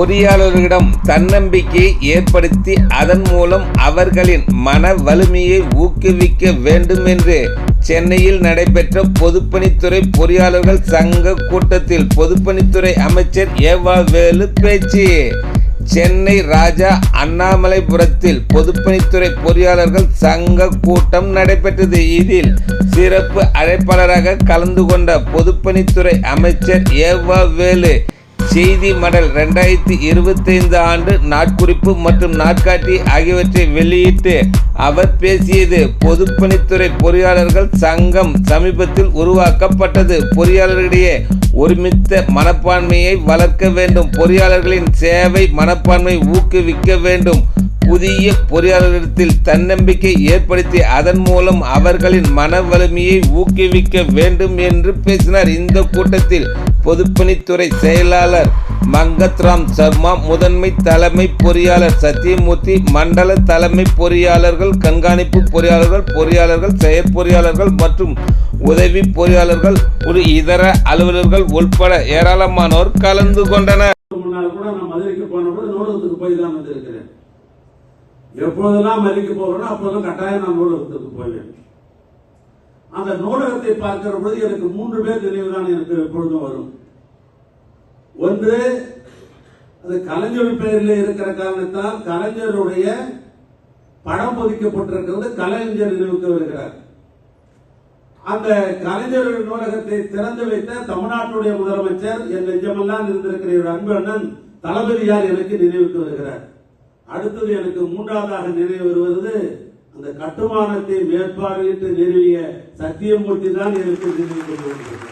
பொறியாளர்களிடம் தன்னம்பிக்கையை ஏற்படுத்தி அதன் மூலம் அவர்களின் மன வலிமையை ஊக்குவிக்க வேண்டும் என்று சென்னையில் நடைபெற்ற பொதுப்பணித்துறை பொறியாளர்கள் சங்க கூட்டத்தில் பொதுப்பணித்துறை அமைச்சர் ஏவா வேலு பேச்சு. சென்னை ராஜா அண்ணாமலைபுரத்தில் பொதுப்பணித்துறை பொறியாளர்கள் சங்க கூட்டம் நடைபெற்றது. இதில் சிறப்பு அழைப்பாளராக கலந்து கொண்ட பொதுப்பணித்துறை அமைச்சர் ஏவா வேலு செய்தி மடல் ரெண்டாயிரத்தி இருபத்தைந்து ஆண்டு நாட்குறிப்பு மற்றும் நாட்காட்டி ஆகியவற்றை வெளியிட்டு அவர் பேசியது பொதுப்பணித்துறை பொறியாளர்கள் சங்கம் சமீபத்தில் உருவாக்கப்பட்டது. பொறியாளர்களிடையே ஒருமித்த மனப்பான்மையை வளர்க்க வேண்டும். பொறியாளர்களின் சேவை மனப்பான்மை ஊக்குவிக்க வேண்டும். புதிய பொறியாளர்களிடத்தில் தன்னம்பிக்கை ஏற்படுத்தி அதன் மூலம் அவர்களின் மன வலிமையை ஊக்குவிக்க வேண்டும் என்று பேசினார். இந்த கூட்டத்தில் பொதுப்பணித்துறை செயலாளர் மங்கத்ராம் சர்மா முதன்மை தலைமை பொறியாளர் சத்தியமூர்த்தி மண்டல தலைமை பொறியாளர்கள் கண்காணிப்பு பொறியாளர்கள் பொறியாளர்கள் செயற்பொறியாளர்கள் மற்றும் உதவி பொறியாளர்கள் ஒரு இதர அலுவலர்கள் உட்பட ஏராளமானோர் கலந்து கொண்டனர். எப்பொழுதெல்லாம் கூட போகிறோம் மதுரைக்கு தான் கட்டாயம் நான் நூலகத்துக்கு போவேன். அந்த நூலகத்தை பார்க்கிற பொழுது எனக்கு மூன்று பேர் நினைவுதான் எனக்கு எப்பொழுதும் வரும். ஒன்று அது கலைஞர் பெயரில் இருக்கிற காரணத்தால் கலைஞருடைய படம் பொதிக்கப்பட்டிருக்கிறது கலைஞர் நினைவுக்கு வருகிறார். அந்த கலைஞர் நூலகத்தை திறந்து வைத்த தமிழ்நாட்டுடைய முதலமைச்சர் என் நெஞ்சமெல்லாம் இருந்திருக்கிற ஒரு அன்பு அண்ணன் தளபதியார் எனக்கு நினைவுக்கு வருகிறார். அடுத்தது எனக்கு மூன்றாவதாக நினைவு வருவது அந்த கட்டுமானத்தை மேற்பார்வையிட்டு நிறுவிய சத்தியமூர்த்தி தான் எனக்கு நினைவுக்கு வருகிறது